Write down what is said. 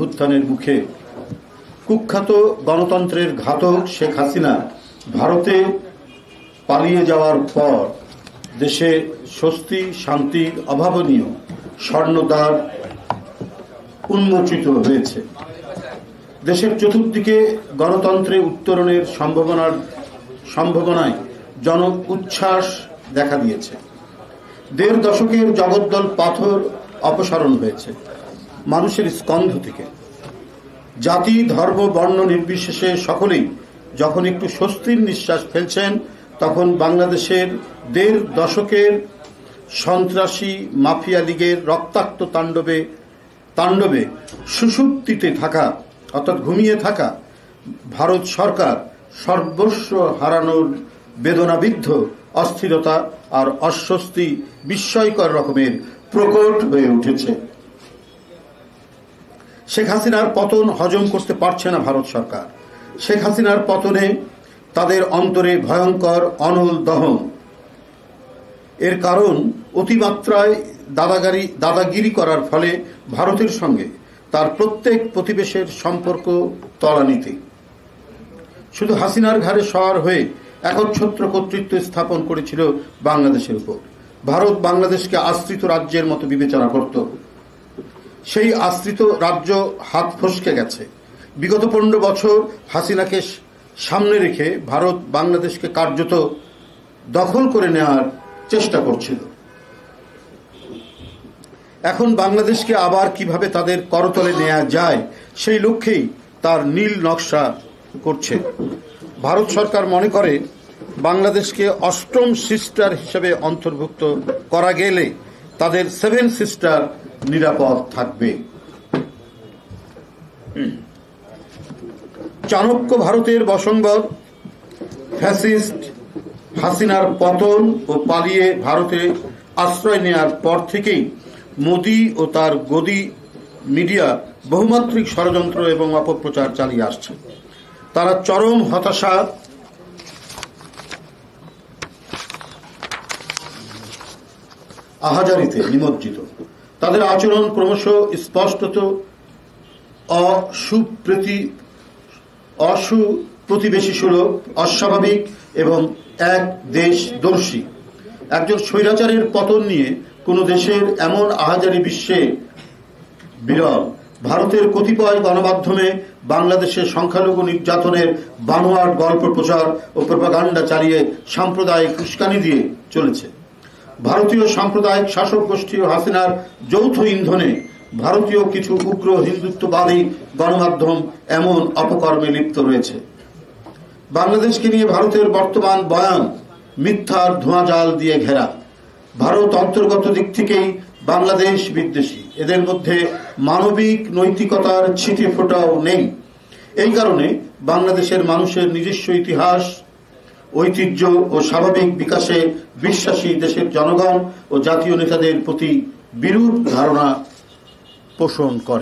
অভ্যুত্থানের মুখে। কুখ্যাত গণতন্ত্রের ঘাতক শেখ হাসিনা ভারতে পালিয়ে যাওয়ার পর দেশে স্বস্তি শান্তির অভাবনীয় স্বর্ণদ্বার উন্মোচিত হয়েছে। দেশের চতুর্দিকে গণতন্ত্রে উত্তরণের সম্ভাবনার, সম্ভাবনায় জন উচ্ছ্বাস দেখা দিয়েছে। দেড় দশকের জগদ্দল পাথর অপসারণ হয়েছে। মানুষের স্কন্ধ থেকে। জাতি, ধর্ম, বর্ণ নির্বিশেষে সকলেই যখন একটু স্বস্তির নিঃশ্বাস ফেলছেন, তখন বাংলাদেশের দেড় দশকের সন্ত্রাসী মাফিয়া লীগের রক্তাক্ত তাণ্ডবে তাণ্ডবে সুষুপ্তিতে থাকা, অর্থাৎ ঘুমিয়ে থাকা ভারত সরকার সর্বস্ব হারানোর বেদনাবিদ্ধ অস্থিরতা আর অস্বস্তি বিস্ময়কর রকমের প্রকট হয়ে উঠেছে। শেখ হাসিনার পতন হজম করতে পারছে না ভারত সরকার। শেখ হাসিনার পতনে তাদের অন্তরে ভয়ঙ্কর, অনল দহন এর কারণ অতিমাত্রায় দাদাগারি দাদাগিরি করার ফলে ভারতের সঙ্গে তার প্রত্যেক প্রতিবেশের সম্পর্ক তলানিতে। শুধু হাসিনার ঘাড়ে সওয়ার হয়ে একচ্ছত্র কর্তৃত্ব স্থাপন করেছিল বাংলাদেশের উপর। ভারত বাংলাদেশকে আশ্রিত রাজ্যের মতো বিবেচনা করত। সেই আশ্রিত রাজ্য হাত ফসকে গেছে। বিগত পনেরো বছর হাসিনাকে সামনে রেখে ভারত বাংলাদেশকে কার্যত দখল করে নেওয়ার চেষ্টা করছিল। এখন বাংলাদেশকে আবার কীভাবে তাদের করতলে নেওয়া যায়, সেই লক্ষ্যেই তার নীল নকশা করছে। ভারত সরকার মনে করে, বাংলাদেশকে অষ্টম সিস্টার হিসেবে অন্তর্ভুক্ত করা গেলে তাদের সেভেন সিস্টার নিরাপদ থাকবে। চাণক্য ভারতের বসঙ্গত ফ্যাসিস্ট হাসিনার পতন ও পালিয়ে ভারতে আশ্রয় নেয়ার পর থেকেই মোদি ও তার গদি মিডিয়া বহুমাত্রিক ষড়যন্ত্র এবং অপপ্রচার চালিয়ে আসছে। তারা চরম হতাশা আহাজারিতে নিমজ্জিত। তাদের আচরণ ক্রমশ স্পষ্টত অসুপ্রীতি, অসুপ্রতিবেশী সুলভ, অস্বাভাবিক এবং এক দেশ দর্শী একজন স্বৈরাচারের পতন নিয়ে কোন দেশের এমন আহাজারি বিশ্বে বিরল। ভারতের কতিপয় গণমাধ্যমে বাংলাদেশের সংখ্যালঘু নির্যাতনের বানোয়াট গল্প প্রচার ও প্রপাগান্ডা চালিয়ে সাম্প্রদায়িক উস্কানি দিয়ে চলেছে। ভারতীয় সাম্প্রদায়িক শাসক গোষ্ঠী ও হাসিনার যৌথ ইন্ধনে ভারতীয় কিছু উগ্র হিন্দুত্ববাদী গণমাধ্যম এমন অপকর্মে লিপ্ত রয়েছে। বাংলাদেশকে নিয়ে ভারতের বর্তমান বয়ান মিথ্যার ধোঁয়াজাল দিয়ে ঘেরা। ভারত অন্তর্গত দিক থেকেই বাংলাদেশ বিদ্বেষী। এদের মধ্যে মানবিক নৈতিকতার ছিটে ফোটাও নেই। এই কারণে বাংলাদেশের মানুষের নিজস্ব ইতিহাস ঐতিহ্য ও স্বাভাবিক বিকাশে বিশ্বাসী দেশের জনগণ ও জাতীয় নেতাদের প্রতি বিরূপ ধারণা পোষণ করে।